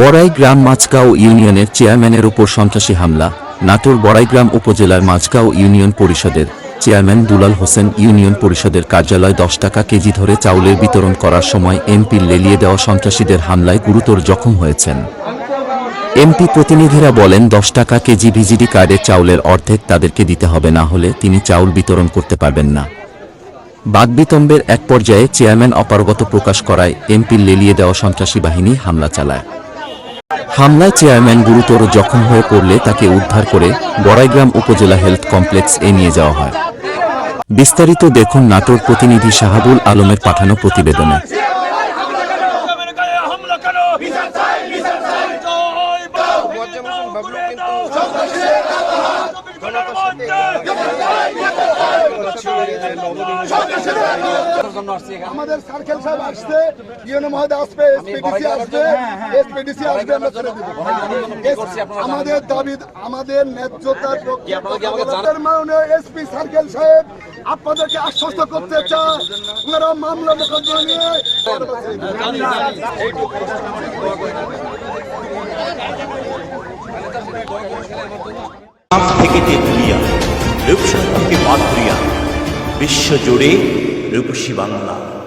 বড়াই গ্রাম মাঝগাঁও ইউনিয়নের চেয়ারম্যানের উপর সন্ত্রাসী হামলা। নাটোর বড়াইগ্রাম উপজেলার মাঝগাঁও ইউনিয়ন পরিষদের চেয়ারম্যান দুলাল হোসেন ইউনিয়ন পরিষদের কার্যালয় দশ টাকা কেজি ধরে চাউলের বিতরণ করার সময় এমপির লেলিয়ে দেওয়া সন্ত্রাসীদের হামলায় গুরুতর জখম হয়েছেন। এমপি প্রতিনিধিরা বলেন, দশ টাকা কেজি ভিজিডি কার্ডের চাউলের অর্ধেক তাদেরকে দিতে হবে, না হলে তিনি চাউল বিতরণ করতে পারবেন না। বাগবিতম্বের এক পর্যায়ে চেয়ারম্যান অপারগত প্রকাশ করায় এমপির লেলিয়ে দেওয়া সন্ত্রাসী বাহিনী হামলা চালায়। হামলায় চেয়ারম্যান গুরুতর জখম হয়ে পড়লে তাকে উদ্ধার করে বড়াইগ্রাম উপজেলা হেলথ কমপ্লেক্স এ নিয়ে যাওয়া হয় বিস্তারিত দেখুন নাটোর প্রতিনিধি শাহাবুল আলমের পাঠানো প্রতিবেদনে আমাদের সার্কেল সাহেব আসছে আসবে এসপিডিসি আসবে এসপিডিসি আসবে আমরা দেবো আমাদের দাবি আমাদের ন্যায্যতার এসপি সার্কেল সাহেব আপনাদেরকে আশ্বস্ত করতে চায় ওনারা মামলা মোকদ্দমা নিয়ে থেকে তেঁতুলিয়া রূপসা থেকে মাধুরিয়া বিশ্বজুড়ে রূপসী বাংলা।